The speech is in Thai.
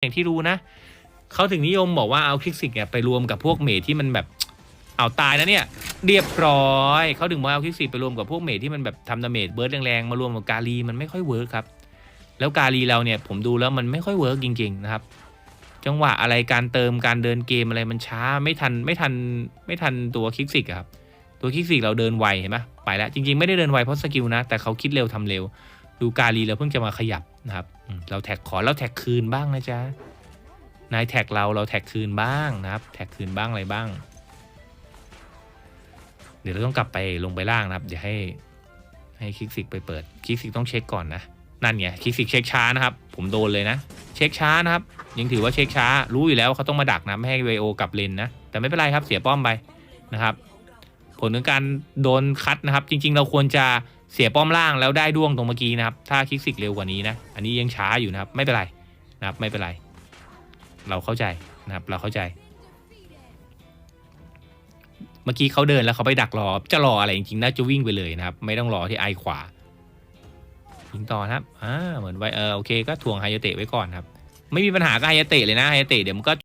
อย่างที่รู้นะเขาถึงนิยมบอกว่าเอาคลิกซิกเนี่ยไปรวมกับพวกเมทที่มันแบบเอาตายนะเนี่ยเรียบร้อยเขาถึงบอกเอาคลิกซิกไปรวมกับพวกเมทที่มันแบบทำดาเมจเบิร์ดแรงๆมารวมกับกาลีมันไม่ค่อยเวิร์คครับแล้วกาลีเราเนี่ยผมดูแล้วมันไม่ค่อยเวิร์กจริงๆนะครับจังหวะอะไรการเติมการเดินเกมอะไรมันช้าไม่ทันไม่ทันไม่ทันตัวคลิกซิกครับตัวคลิกซิกเราเดินไวเห็นปะไปแล้วจริงๆไม่ได้เดินไวเพราะสกิลนะแต่เขาคิดเร็วทำเร็ว ดูกาลีเราเพิ่งจะมาขยับ นะครับเราแท็กขอเราแท็กคืนบ้างนะจ๊ะนายแท็กเราเราแท็กคืนบ้างนะครับ แท็กคืนบ้างอะไรบ้าง เดี๋ยวเราต้องกลับไปลงไปล่างนะครับ เดี๋ยวให้ให้คลิกซิกไปเปิดคลิกซิกต้องเช็คก่อนนะนั่นไงคลิกซิกเช็คช้านะครับ ผมโดนเลยนะ เช็คช้านะครับ ยังถือว่าเช็คช้า รู้อยู่แล้วเขาต้องมาดักนะไม่ให้ไวโอกลับเลนนะแต่ไม่เป็นไรครับเสียป้อมไปนะครับ ผลของการโดนคัดนะครับ จริง ๆ เราควรจะ เสียป้อมล่างแล้วได้ด้วงตรงเมื่อกี้นะครับ ถ้าคลิกสิกเร็วกว่านี้นะ อันนี้ยังช้าอยู่นะครับ ไม่เป็นไรนะครับ ไม่เป็นไร เราเข้าใจนะครับ เราเข้าใจ เมื่อกี้เขาเดินแล้วเขาไปดักรอ จะรออะไรจริงๆน่าจะวิ่งไปเลยนะครับ ไม่ต้องรอที่ไอขวา ยิงต่อนะครับ อ่า เหมือนไวเออ โอเค ก็ทวงไฮยเตะไว้ก่อนครับ ไม่มีปัญหากับไฮยเตะเลยนะไฮยเตะเดี๋ยวมันก็